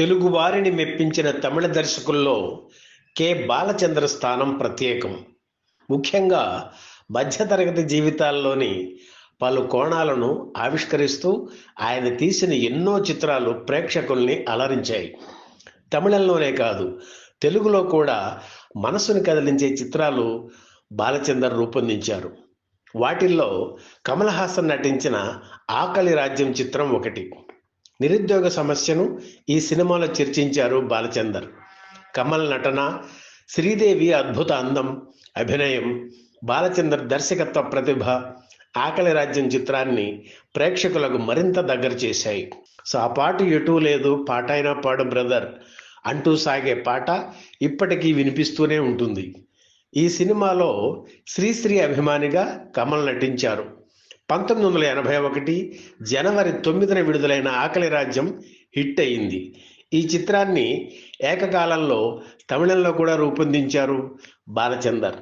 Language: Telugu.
తెలుగువారిని మెప్పించిన తమిళ దర్శకుల్లో కె. బాలచంద్ర స్థానం ప్రత్యేకం. ముఖ్యంగా మధ్యతరగతి జీవితాల్లోని పలు కోణాలను ఆవిష్కరిస్తూ ఆయన తీసిన ఎన్నో చిత్రాలు ప్రేక్షకుల్ని అలరించాయి. తమిళంలోనే కాదు తెలుగులో కూడా మనసుని కదిలించే చిత్రాలు బాలచందర్ రూపొందించారు. వాటిల్లో కమల్ హాసన్ నటించిన ఆకలి రాజ్యం చిత్రం ఒకటి. నిరుద్యోగ సమస్యను ఈ సినిమాలో చర్చించారు బాలచందర్. కమల్ నటన శ్రీదేవి అద్భుత అందం అభినయం బాలచందర్ దర్శకత్వ ప్రతిభ ఆకలి రాజ్యం చిత్రాన్ని ప్రేక్షకులకు మరింత దగ్గర చేశాయి. సో ఆ పాట ఎటూ లేదు పాట అయినా పాడు బ్రదర్ అంటూ సాగే పాట ఇప్పటికీ వినిపిస్తూనే ఉంటుంది. ఈ సినిమాలో శ్రీశ్రీ అభిమానిగా కమల్ నటించారు. పంతొమ్మిది వందల ఎనభై ఒకటి జనవరి తొమ్మిదిన విడుదలైన ఆకలి రాజ్యం హిట్ అయింది. ఈ చిత్రాన్ని ఏకకాలంలో తమిళంలో కూడా రూపొందించారు బాలచందర్.